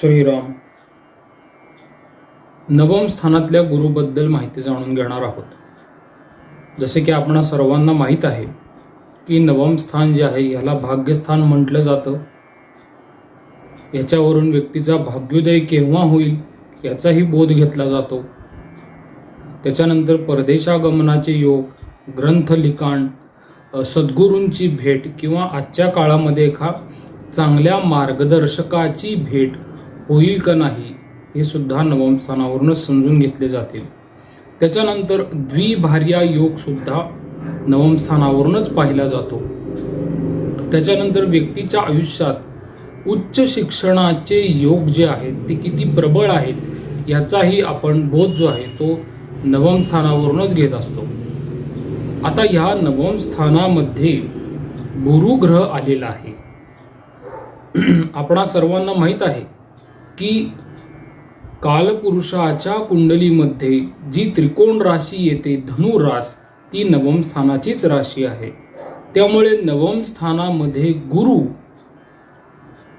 श्रीराम. नवम स्थानातल्या गुरुबद्दल माहिती जाणून घेणार आहोत. जसे की आपणा सर्वांना माहीत आहे की नवम स्थान जे आहे याला भाग्यस्थान म्हटलं जातं. याच्यावरून व्यक्तीचा भाग्योदय केव्हा होईल याचाही बोध घेतला जातो. त्याच्यानंतर परदेशागमनाचे योग ग्रंथ लिखाण सद्गुरूंची भेट किंवा आजच्या काळामध्ये एका चांगल्या मार्गदर्शकाची भेट होईल का नाही हे सुद्धा नवम स्थानावरूनच समजून घेतले जातील. त्याच्यानंतर द्विभार्या योग सुद्धा नवम स्थानावरूनच पाहिला जातो. त्याच्यानंतर व्यक्तीच्या आयुष्यात उच्च शिक्षणाचे योग जे आहेत ते किती प्रबळ आहेत याचाही आपण बोध जो आहे तो नवम स्थानावरूनच घेत असतो. आता ह्या नवम स्थानामध्ये गुरुग्रह आलेला आहे. आपणा सर्वांना माहीत आहे की कालपुरुषाच्या कुंडलीमध्ये जी त्रिकोण राशी येते धनु रास ती नवम स्थानाचीच राशी आहे. त्यामुळे नवम स्थानामध्ये गुरु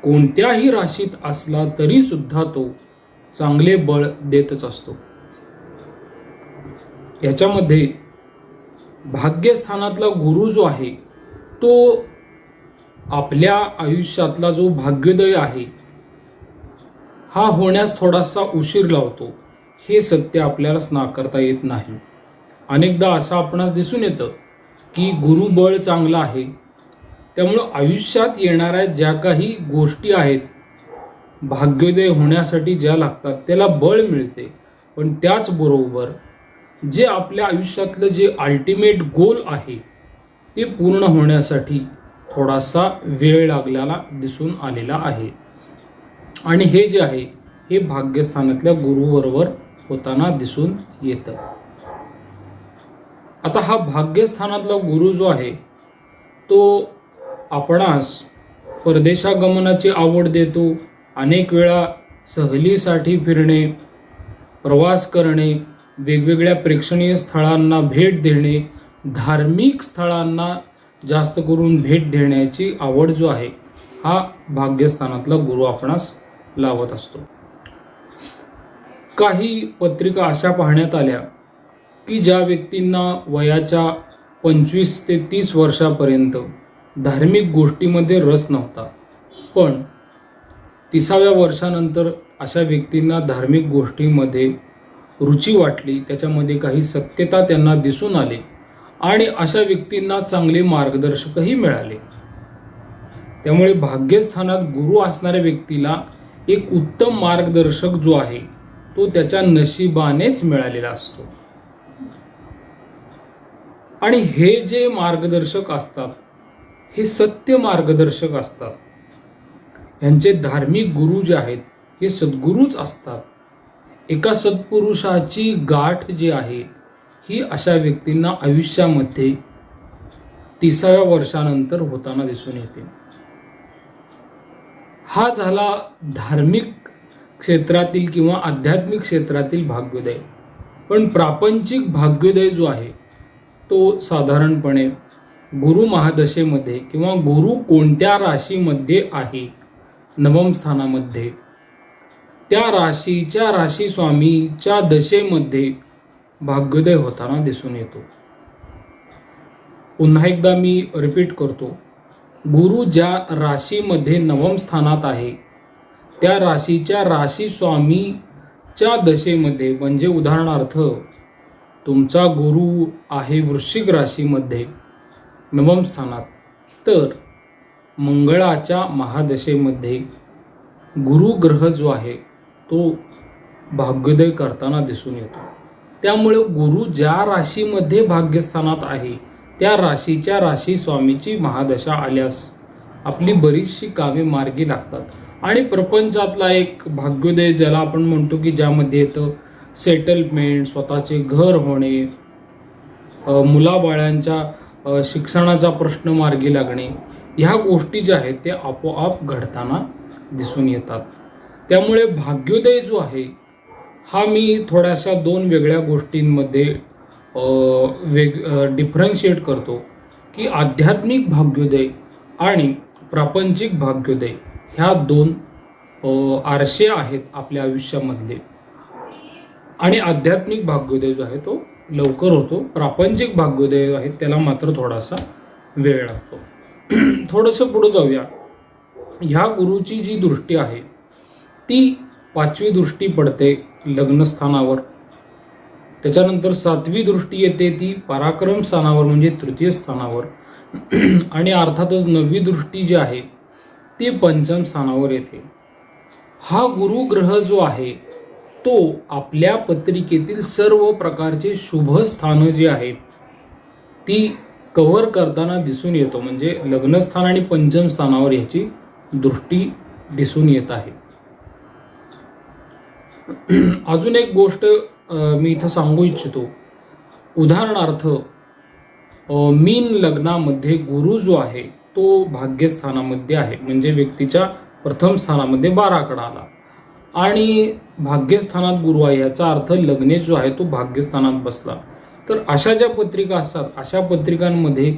कोणत्याही राशीत असला तरी सुद्धा तो चांगले बळ देतच असतो. याच्यामध्ये भाग्यस्थानातला गुरु जो आहे तो आपल्या आयुष्यातला जो भाग्योदय आहे हा होण्यास थोडासा उशीर लावतो हे सत्य आपल्यालाच नाकारता येत नाही. अनेकदा असं आपणास दिसून येतं की गुरुबळ चांगलं आहे. त्यामुळं आयुष्यात येणाऱ्या ज्या काही गोष्टी आहेत भाग्योदय होण्यासाठी ज्या लागतात त्याला बळ मिळते. पण त्याचबरोबर जे आपल्या आयुष्यातलं जे अल्टिमेट गोल आहे ते पूर्ण होण्यासाठी थोडासा वेळ लागलेला दिसून आलेला आहे. आणि हे जे आहे हे भाग्यस्थानातल्या गुरुबरोबर होताना दिसून येतं. आता हा भाग्यस्थानातला गुरु जो आहे तो आपणास परदेशागमनाची आवड देतो अनेक वेळा सहलीसाठी फिरणे प्रवास करणे वेगवेगळ्या प्रेक्षणीय स्थळांना भेट देणे धार्मिक स्थळांना जास्त करून भेट देण्याची आवड जो आहे हा भाग्यस्थानातला गुरु आपणास लावत असतो. काही पत्रिका अशा पाहण्यात आल्या की ज्या व्यक्तींना वयाच्या पंचवीस ते तीस वर्षापर्यंत धार्मिक गोष्टीमध्ये रस नव्हता पण तिसाव्या वर्षानंतर अशा व्यक्तींना धार्मिक गोष्टीमध्ये रुची वाटली त्याच्यामध्ये काही सत्यता त्यांना दिसून आली आणि अशा व्यक्तींना चांगले मार्गदर्शकही मिळाले. त्यामुळे भाग्यस्थानात गुरु असणाऱ्या व्यक्तीला एक उत्तम मार्गदर्शक जो आहे तो त्याच्या नशिबानेच मिळालेला असतो. आणि हे जे मार्गदर्शक असतात हे सत्य मार्गदर्शक असतात. यांचे धार्मिक गुरु जे आहेत हे सद्गुरूच असतात. एका सत्पुरुषाची गाठ जी आहे ही अशा व्यक्तींना आयुष्यामध्ये तिसाव्या वर्षानंतर होताना दिसून येते. हा झाला धार्मिक क्षेत्रातील किंवा आध्यात्मिक क्षेत्रातील भाग्योदय. पण प्रापंचिक भाग्योदय जो आहे तो साधारणपणे गुरु महादशेमध्ये किंवा गुरु कोणत्या राशीमध्ये आहे? नवम स्थानामध्ये. त्या राशीच्या राशी स्वामीच्या दशेमध्ये भाग्योदय होताना दिसून येतो. पुन्हा एकदा मी रिपीट करतो. गुरु ज्या राशीमध्ये नवम स्थानात आहे त्या राशीच्या राशी स्वामीच्या दशेमध्ये म्हणजे उदाहरणार्थ तुमचा गुरु आहे वृश्चिक राशीमध्ये नवम स्थानात. तर मंगळाच्या महादशेमध्ये गुरुग्रह जो आहे तो भाग्योदय करताना दिसून येतो. त्यामुळे गुरु ज्या राशीमध्ये भाग्यस्थानात आहे त्या राशीच्या राशी स्वामीची महादशा आल्यास आपली बरीचशी कामे मार्गी लागतात. आणि प्रपंचातला एक भाग्योदय ज्याला आपण म्हणतो की ज्यामध्ये येतं सेटलमेंट स्वतःचे घर होणे मुलाबाळांच्या शिक्षणाचा प्रश्न मार्गी लागणे ह्या गोष्टी ज्या आहेत ते आपोआप घडताना दिसून येतात. त्यामुळे भाग्योदय जो आहे हा मी थोड्याशा दोन वेगळ्या गोष्टींमध्ये वेग डिफरन्शिएट करतो की आध्यात्मिक भाग्योदय आणि प्रापंचिक भाग्योदय ह्या दोन आरसे आहेत आपल्या आयुष्यामधले. आणि आध्यात्मिक भाग्योदय जो आहे तो लवकर होतो प्रापंचिक भाग्योदय आहे त्याला मात्र थोडासा वेळ लागतो. थोडंसं पुढं जाऊया. ह्या गुरुची जी दृष्टी आहे ती पाचवी दृष्टी पडते लग्नस्थानावर. त्याच्यानंतर सातवी दृष्टी येते ती पराक्रम स्थानावर म्हणजे तृतीय स्थानावर. आणि अर्थातच नववी दृष्टी जी आहे ती पंचम स्थानावर येते. हा गुरु ग्रह जो आहे तो आपल्या पत्रिकेतील सर्व प्रकारचे शुभ स्थानं जी आहेत ती कव्हर करताना दिसून येतो. म्हणजे लग्नस्थान आणि पंचम स्थानावर याची दृष्टी दिसून येत आहे. अजून एक गोष्ट मी इथं सांगू इच्छितो. उदाहरणार्थ मीन लग्नामध्ये गुरु जो आहे तो भाग्यस्थानामध्ये आहे. म्हणजे व्यक्तीच्या प्रथम स्थानामध्ये बाराकडा आला. आणि भाग्यस्थानात गुरु आहे याचा अर्थ लग्नेश जो आहे तो भाग्यस्थानात बसला. तर अशा ज्या पत्रिका असतात अशा पत्रिकांमध्ये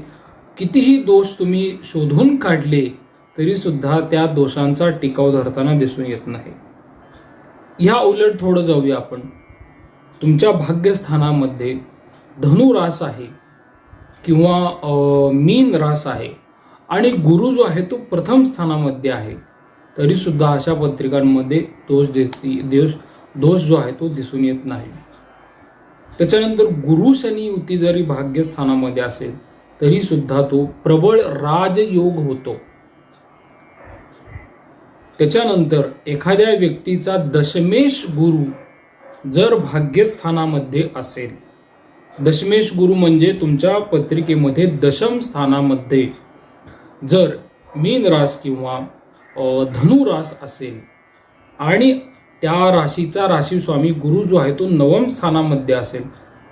कितीही दोष तुम्ही शोधून काढले तरीसुद्धा त्या दोषांचा टिकाव धरताना दिसून येत नाही. ह्या उलट थोडं जाऊया आपण. तुमच्या भाग्यस्थानामध्ये धनु रास आहे किंवा मीन रास आहे आणि गुरु जो आहे तो प्रथम स्थानामध्ये आहे. तरीसुद्धा अशा पत्रिकांमध्ये दोष देती दोष दोष जो आहे तो दिसून येत नाही. त्याच्यानंतर गुरु शनी युती जरी भाग्यस्थानामध्ये असेल तरीसुद्धा तो प्रबळ राजयोग होतो. त्याच्यानंतर एखाद्या व्यक्तीचा दशमेश गुरु जर भाग्यस्थानामध्ये असेल. दशमेश गुरु म्हणजे तुमच्या पत्रिकेमध्ये दशम स्थानामध्ये. जर मीन रास किंवा धनु रास असेल आणि त्या राशीचा राशी स्वामी गुरु जो आहे तो नवम स्थानामध्ये असेल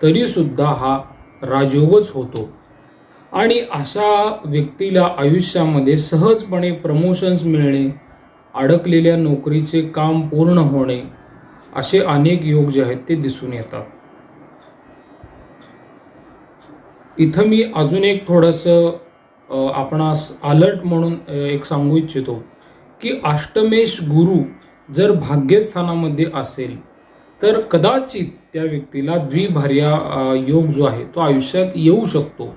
तरीसुद्धा हा राजयोगच होतो. आणि अशा व्यक्तीला आयुष्यामध्ये सहजपणे प्रमोशन्स मिळणे अडकलेल्या नोकरीचे काम पूर्ण होणे असे अनेक योग जे आहेत ते दिसून येतात. इथं मी अजून एक थोडंसं आपणास अलर्ट म्हणून एक सांगू इच्छितो की अष्टमेश गुरु जर भाग्यस्थानामध्ये असेल तर कदाचित त्या व्यक्तीला द्विभार्या योग जो आहे तो आयुष्यात येऊ शकतो.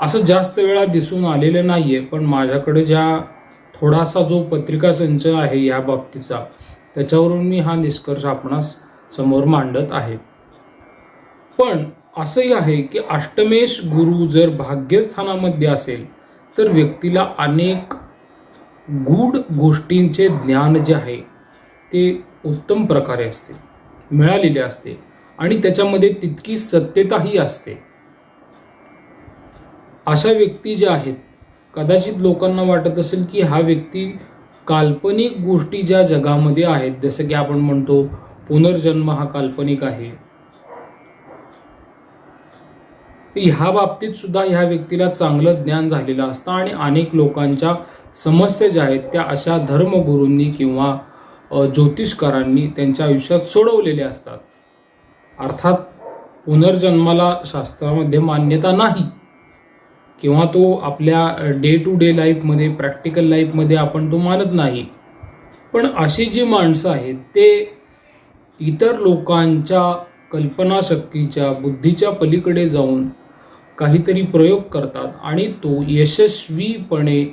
असं जास्त वेळा दिसून आलेलं नाहीये पण माझ्याकडे ज्या थोडासा जो पत्रिका संच आहे या बाबतीचा त्याच्यावरून मी हा निष्कर्ष आपणास समोर मांडत आहे. पण असंही आहे की अष्टमेश गुरु जर भाग्यस्थानामध्ये असेल तर व्यक्तीला अनेक गूढ गोष्टींचे ज्ञान जे आहे ते उत्तम प्रकारे असते मिळालेले असते आणि त्याच्यामध्ये तितकी सत्यताही असते. अशा व्यक्ती ज्या आहेत कदाचित लोकांना वाटत असेल की हा व्यक्ती काल्पनिक गोष्टी ज्या जगामध्ये आहेत जसं की आपण म्हणतो पुनर्जन्म हा काल्पनिक आहे. ह्या बाबतीत सुद्धा ह्या व्यक्तीला चांगलं ज्ञान झालेलं असतं आणि अनेक लोकांच्या समस्या ज्या आहेत त्या अशा धर्मगुरूंनी किंवा ज्योतिषकारांनी त्यांच्या आयुष्यात सोडवलेल्या असतात. अर्थात पुनर्जन्माला शास्त्रामध्ये मान्यता नाही. किंवा तो आपल्या डे टू डे लाईफमध्ये प्रॅक्टिकल लाईफमध्ये आपण तो मानत नाही. पण अशी जी माणसं आहेत ते इतर लोकांच्या कल्पनाशक्तीच्या बुद्धीच्या पलीकडे जाऊन काहीतरी प्रयोग करतात आणि तो यशस्वीपणे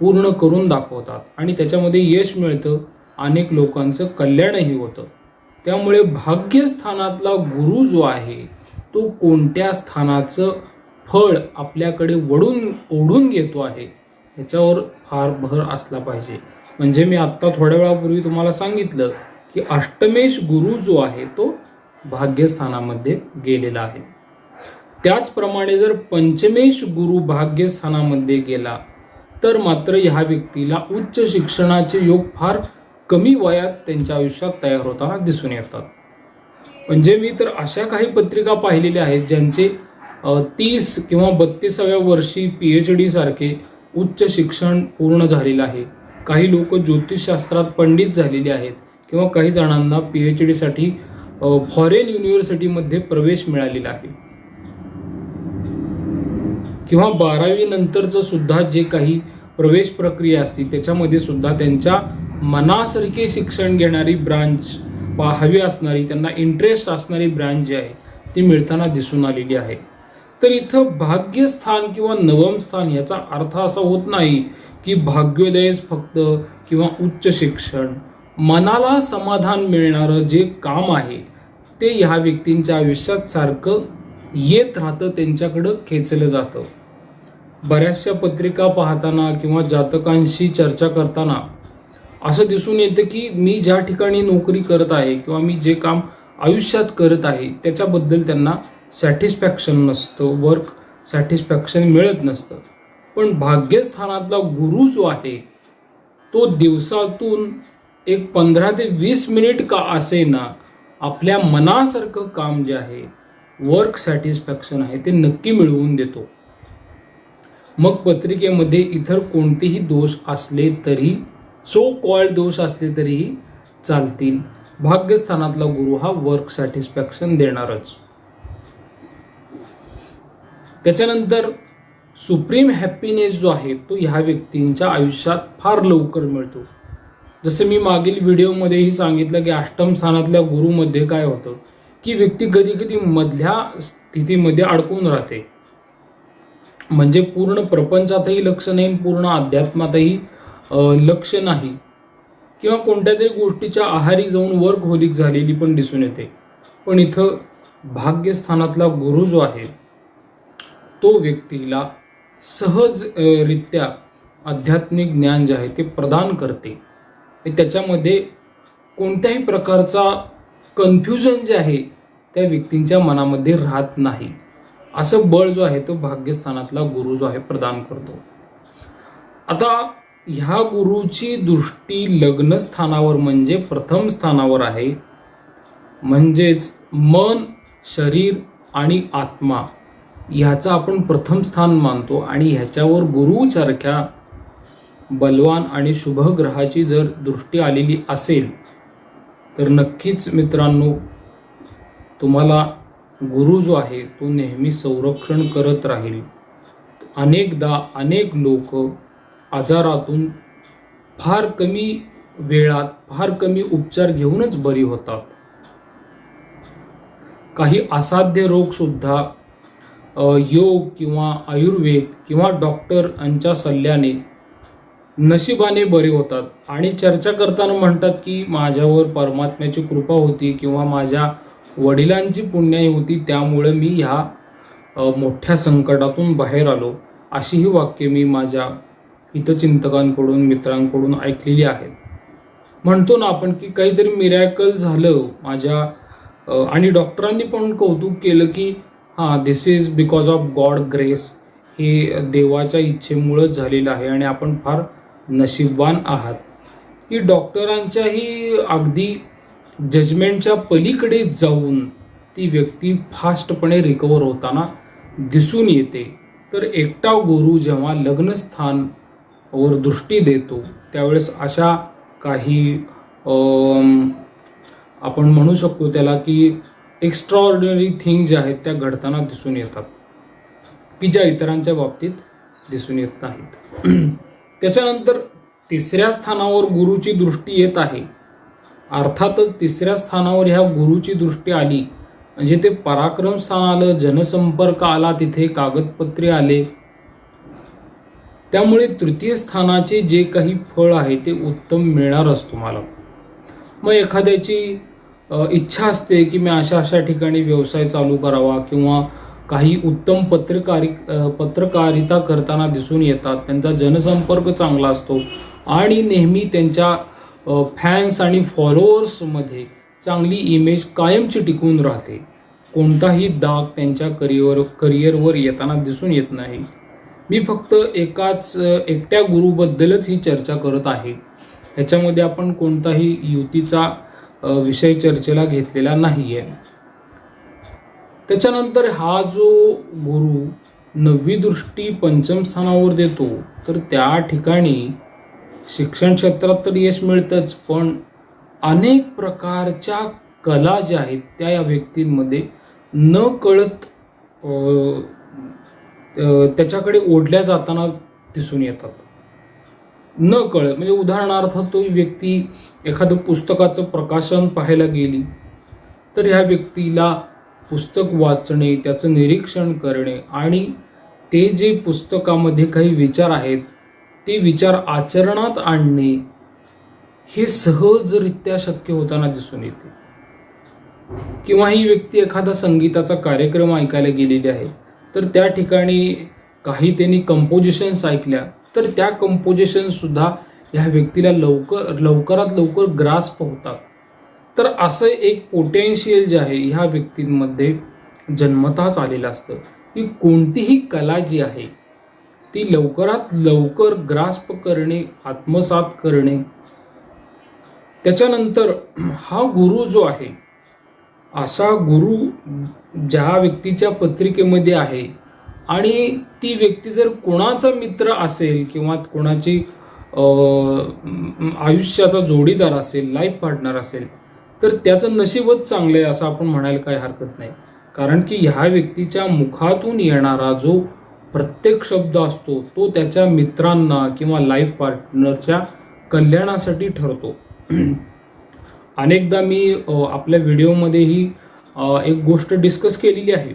पूर्ण करून दाखवतात. आणि त्याच्यामध्ये यश मिळतं अनेक लोकांचं कल्याणही होतं. त्यामुळे भाग्यस्थानातला गुरु जो आहे तो कोणत्या स्थानाचं फळ आपल्याकडे वडून ओढून घेतो आहे याच्यावर फार भर असला पाहिजे. म्हणजे मी आत्ता थोड्या वेळापूर्वी तुम्हाला सांगितलं की अष्टमेश गुरु जो आहे तो भाग्यस्थानामध्ये गेलेला आहे. त्याचप्रमाणे जर पंचमेश गुरु भाग्यस्थानामध्ये गेला तर मात्र ह्या व्यक्तीला उच्च शिक्षणाचे योग फार कमी वयात त्यांच्या आयुष्यात तयार होताना दिसून येतात. म्हणजे मी तर अशा काही पत्रिका पाहिलेल्या आहेत ज्यांचे तीस किंवा बत्तीसाव्या वर्षी पी एच डीसारखे उच्च शिक्षण पूर्ण झालेलं आहे. काही लोक ज्योतिषशास्त्रात पंडित झालेले आहेत किंवा काही जणांना पी एच डीसाठी फॉरेन युनिव्हर्सिटीमध्ये प्रवेश मिळालेला आहे. किंवा बारावी नंतरचं सुद्धा जे काही प्रवेश प्रक्रिया असतील त्याच्यामध्ये सुद्धा त्यांच्या मनासारखे शिक्षण घेणारी ब्रांच वा हवी असणारी त्यांना इंटरेस्ट असणारी ब्रांच जी आहे ती मिळताना दिसून आलेली आहे. तर इथं भाग्यस्थान किंवा नवम स्थान याचा अर्थ असा होत नाही की भाग्योदयच फक्त किंवा उच्च शिक्षण. मनाला समाधान मिळणारं जे काम आहे ते ह्या व्यक्तींच्या आयुष्यात सारखं येत राहतं त्यांच्याकडं खेचलं जातं. बऱ्याचशा पत्रिका पाहताना किंवा जातकांशी चर्चा करताना असं दिसून येतं की मी ज्या ठिकाणी नोकरी करत आहे किंवा मी जे काम आयुष्यात करत आहे त्याच्याबद्दल त्यांना सॅटिस्फॅक्शन नसतं वर्क सॅटिस्फॅक्शन मिळत नसतं. पण भाग्यस्थानातला गुरु जो आहे तो दिवसातून एक पंधरा ते वीस मिनिट का असेना आपल्या मनासारखं काम जे आहे वर्क सॅटिस्फॅक्शन आहे ते नक्की मिळवून देतो. मग पत्रिकेमध्ये इतर कोणतेही दोष असले तरी सो कॉल्ड दोष असले तरीही चालतील. भाग्यस्थानातला गुरु हा वर्क सॅटिस्फॅक्शन देणारच. त्याच्यानंतर सुप्रीम हॅपीनेस जो आहे तो ह्या व्यक्तींच्या आयुष्यात फार लवकर मिळतो. जसं मी मागील व्हिडिओमध्येही सांगितलं की अष्टम स्थानातल्या गुरुमध्ये काय होतं की व्यक्ती कधी कधी मधल्या स्थितीमध्ये अडकून राहते. म्हणजे पूर्ण प्रपंचातही लक्ष नाही पूर्ण अध्यात्मातही लक्ष नाही. किंवा कोणत्या तरी गोष्टीच्या आहारी जाऊन वर्कहोलिक झालेली पण दिसून येते. पण इथं भाग्यस्थानातला गुरु जो आहे तो व्यक्तीला सहज रित्या आध्यात्मिक ज्ञान जे आहे ते प्रदान करते. त्याच्यामध्ये कोणत्याही प्रकारचा कन्फ्युजन जे आहे त्या व्यक्तींच्या मनामध्ये राहत नाही. असं बळ जो आहे तो भाग्यस्थानातला गुरु जो आहे प्रदान करतो. आता ह्या गुरुची दृष्टी लग्न स्थानावर म्हणजे प्रथम स्थानावर आहे. म्हणजेच मन शरीर आणि आत्मा. ह्याचं आपण प्रथम स्थान मानतो आणि ह्याच्यावर गुरुसारख्या बलवान आणि शुभ ग्रहाची जर दृष्टी आलेली असेल तर नक्कीच मित्रांनो तुम्हाला गुरु जो आहे तो नेहमी संरक्षण करत राहील. अनेकदा अनेक लोक आजारातून फार कमी वेळात फार कमी उपचार घेऊनच बरी होतात. काही असाध्य रोगसुद्धा योग किंवा आयुर्वेद किंवा डॉक्टर यांच्या सल्ल्याने नशिबाने बरे होतात. आणि चर्चा करताना म्हणतात की माझ्यावर परमात्म्याची कृपा होती किंवा माझ्या वडिलांची पुण्याई होती त्यामुळे मी ह्या मोठ्या संकटातून बाहेर आलो. अशी ही वाक्य मी माझ्या हितचिंतकांकडून मित्रांकडून ऐकलेली आहेत म्हणतो ना आपण की काहीतरी मिरॅकल झालं. माझ्या आणि डॉक्टरांनी पण कौतुक केलं की हां this is because of God grace हे देवाच्या इच्छेमुळंच झालेलं आहे आणि आपण फार नशीबवान आहात. की डॉक्टरांच्याही अगदी जजमेंटच्या पलीकडे जाऊन ती व्यक्ती फास्टपणे रिकवर होताना दिसून येते. तर एकटा गुरु जेव्हा लग्नस्थान वर दृष्टी देतो त्यावेळेस अशा काही आपण म्हणू शकतो त्याला की एक्स्ट्रॉर्डिनरी थिंग ज्या आहेत त्या घडताना दिसून येतात. की ज्या इतरांच्या बाबतीत दिसून येत नाहीत. त्याच्यानंतर तिसऱ्या स्थानावर गुरुची दृष्टी येत आहे. अर्थातच तिसऱ्या स्थानावर ह्या गुरुची दृष्टी आली. म्हणजे ते पराक्रम स्थान आलं जनसंपर्क आला तिथे कागदपत्रे आले. त्यामुळे तृतीय स्थानाचे जे काही फळ आहे ते उत्तम मिळणारच तुम्हाला. मग एखाद्याची इच्छा असते की मी अशा अशा ठिकाणी व्यवसाय चालू करावा किंवा काही उत्तम पत्रकारी पत्रकारिता करताना दिसून येतात. त्यांचा जनसंपर्क चांगला असतो आणि नेहमी त्यांच्या फॅन्स आणि फॉलोअर्समध्ये चांगली इमेज कायमची टिकून राहते. कोणताही दाग त्यांच्या करिअर करिअरवर येताना दिसून येत नाही. मी फक्त एकाच एकट्या गुरुबद्दलच ही चर्चा करत आहे. ह्याच्यामध्ये आपण कोणताही युतीचा विषय चर्चेला घेतलेला नाही आहे त्याच्यानंतर हा जो गुरु नववी दृष्टी पंचम स्थानावर देतो तर त्या ठिकाणी शिक्षण क्षेत्रात तर यश मिळतंच पण अनेक प्रकारच्या कला ज्या आहेत त्या या व्यक्तींमध्ये न कळत त्याच्याकडे ओढल्या जाताना दिसून येतात. न कळत म्हणजे उदाहरणार्थ तो व्यक्ती एखादं पुस्तकाचं प्रकाशन पाहायला गेली तर ह्या व्यक्तीला पुस्तक वाचणे त्याचं निरीक्षण करणे आणि ते जे पुस्तकामध्ये काही विचार आहेत ते विचार आचरणात आणणे हे सहजरित्या शक्य होताना दिसून येते. किंवा ही व्यक्ती एखादा संगीताचा कार्यक्रम ऐकायला गेलेली आहे तर त्या ठिकाणी काही त्यांनी कंपोजिशन्स ऐकल्या तर त्या कंपोजिशन सुद्धा ह्या व्यक्तीला लवकर लवकरात लवकर ग्रास होतात तर असं एक पोटेन्शियल जे आहे ह्या व्यक्तींमध्ये जन्मताच आलेलं असतं. की कोणतीही कला जी आहे ती लवकरात लवकर ग्रास्प करणे आत्मसात करणे त्याच्यानंतर हा गुरु जो आहे असा गुरु ज्या व्यक्तीच्या पत्रिकेमध्ये आहे आणि ती व्यक्ती जर कोणाचा मित्र असेल किंवा कोणाची आयुष्याचा जोडीदार असेल लाईफ पार्टनर असेल तर त्याचं नशीबच चांगलं आहे असं आपण म्हणायला काही हरकत नाही. कारण की ह्या व्यक्तीच्या मुखातून येणारा जो प्रत्येक शब्द असतो तो त्याच्या मित्रांना किंवा लाईफ पार्टनरच्या कल्याणासाठी ठरतो. अनेकदा मी आपल्या व्हिडिओमध्येही एक गोष्ट डिस्कस केलेली आहे.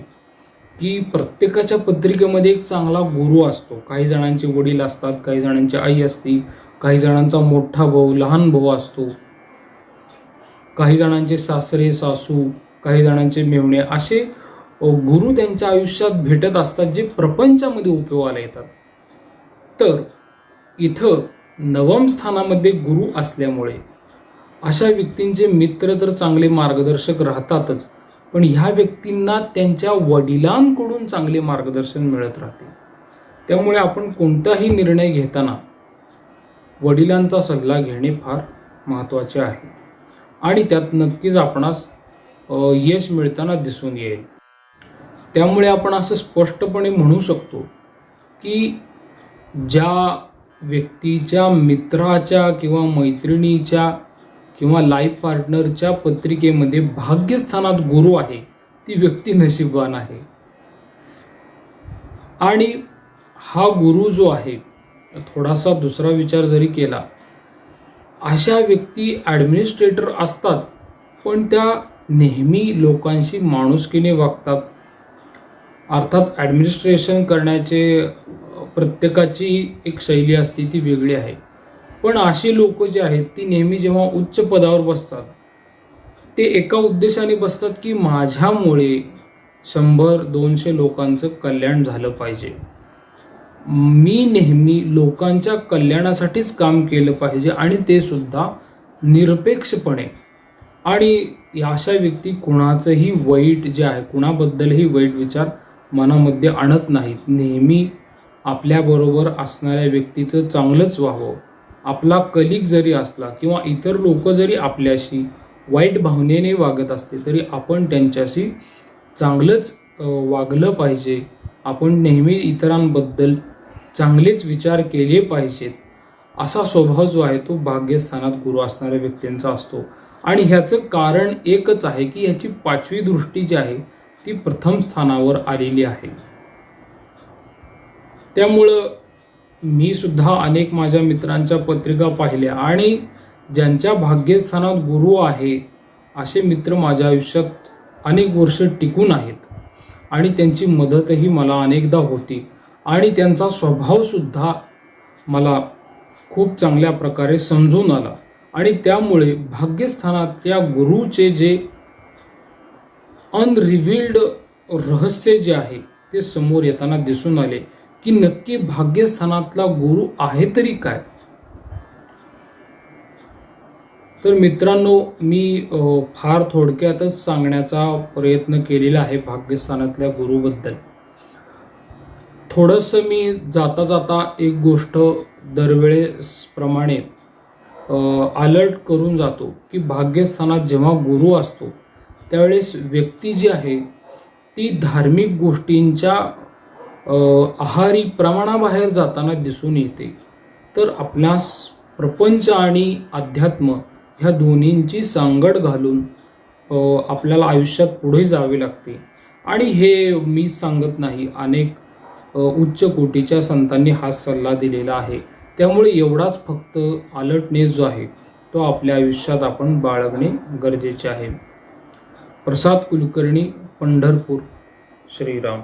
की प्रत्येकाच्या पत्रिकेमध्ये एक चांगला गुरु असतो. काही जणांचे वडील असतात काही जणांची आई असते काही जणांचा मोठा भाऊ लहान भाऊ असतो. काही जणांचे सासरे सासू काही जणांचे मेवणे असे गुरु त्यांच्या आयुष्यात भेटत असतात जे प्रपंचामध्ये उपयोगाला येतात. तर इथं नवम स्थानामध्ये गुरु असल्यामुळे अशा व्यक्तींचे मित्र तर चांगले मार्गदर्शक राहतातच. पण ह्या व्यक्तींना त्यांच्या वडिलांकडून चांगले मार्गदर्शन मिळत राहते. त्यामुळे आपण कोणताही निर्णय घेताना वडिलांचा सल्ला घेणे फार महत्त्वाचे आहे. आणि त्यात नक्कीच आपणास यश मिळताना दिसून येईल. त्यामुळे आपण असं स्पष्टपणे म्हणू शकतो की ज्या व्यक्तीच्या मित्राच्या किंवा मैत्रिणीच्या किंवा लाईफ पार्टनरच्या पत्रिकेमध्ये भाग्यस्थानात गुरु आहे ती व्यक्ती नशीबवान आहे. आणि हा गुरु जो आहे थोडासा दुसरा विचार जरी केला अशा व्यक्ती ॲडमिनिस्ट्रेटर असतात पण त्या नेहमी लोकांशी माणुसकीने वागतात. अर्थात ॲडमिनिस्ट्रेशन करण्याचे प्रत्येकाची एक शैली असते ती वेगळी आहे. पण अशी लोक जे आहेत ती नेहमी जेव्हा उच्च पदावर बसतात ते एका उद्देशाने बसतात की माझ्यामुळे शंभर दोनशे लोकांचं कल्याण झालं पाहिजे. मी नेहमी लोकांच्या कल्याणासाठीच काम केलं पाहिजे आणि ते सुद्धा निरपेक्षपणे. आणि या अशा व्यक्ती कुणाचंही वाईट जे आहे कुणाबद्दलही वाईट विचार मनामध्ये आणत नाहीत. नेहमी आपल्याबरोबर असणाऱ्या व्यक्तीचं चांगलंच व्हावं. आपला कलिक जरी असला किंवा इतर लोक जरी आपल्याशी वाईट भावनेने वागत असते तरी आपण त्यांच्याशी चांगलंच वागलं पाहिजे. आपण नेहमी इतरांबद्दल चांगलेच विचार केले पाहिजेत. असा स्वभाव जो आहे तो भाग्यस्थानात गुरु असणाऱ्या व्यक्तींचा असतो. आणि ह्याचं कारण एकच आहे की ह्याची पाचवी दृष्टी जी आहे ती प्रथम स्थानावर आलेली आहे. त्यामुळं मी सुद्धा अनेक माझ्या मित्रांच्या पत्रिका पाहिल्या आणि ज्यांच्या भाग्यस्थानात गुरु आहे असे मित्र माझ्या आयुष्यात अनेक वर्ष टिकून आहेत. आणि त्यांची मदतही मला अनेकदा होती. आणि त्यांचा स्वभावसुद्धा मला खूप चांगल्या प्रकारे समजून आला. आणि त्यामुळे भाग्यस्थानातल्या गुरुचे जे अनरिव्हिल्ड रहस्य जे आहे ते समोर येताना दिसून आले. की नक्की भाग्यस्थानातला गुरु आहे तरी काय? तर मित्रांनो मी फार थोडक्यातच सांगण्याचा प्रयत्न केलेला आहे भाग्यस्थानातल्या गुरुबद्दल. थोडंसं मी जाता जाता एक गोष्ट दरवेळेसप्रमाणे अलर्ट करून जातो की भाग्यस्थानात जेव्हा गुरु असतो त्यावेळेस व्यक्ती जी आहे ती धार्मिक गोष्टींच्या आहारी प्रमाणाबाहेर जाताना दिसून येते. तर आपल्यास प्रपंच आणि अध्यात्म ह्या दोन्हींची सांगड घालून आपल्याला आयुष्यात पुढे जावे लागते. आणि हे मी सांगत नाही अनेक उच्च कोटीच्या संतांनी हा सल्ला दिलेला आहे. त्यामुळे एवढाच फक्त अलर्टनेस जो आहे तो आपल्या आयुष्यात आपण बाळगणे गरजेचे आहे. प्रसाद कुलकर्णी पंढरपूर श्रीराम.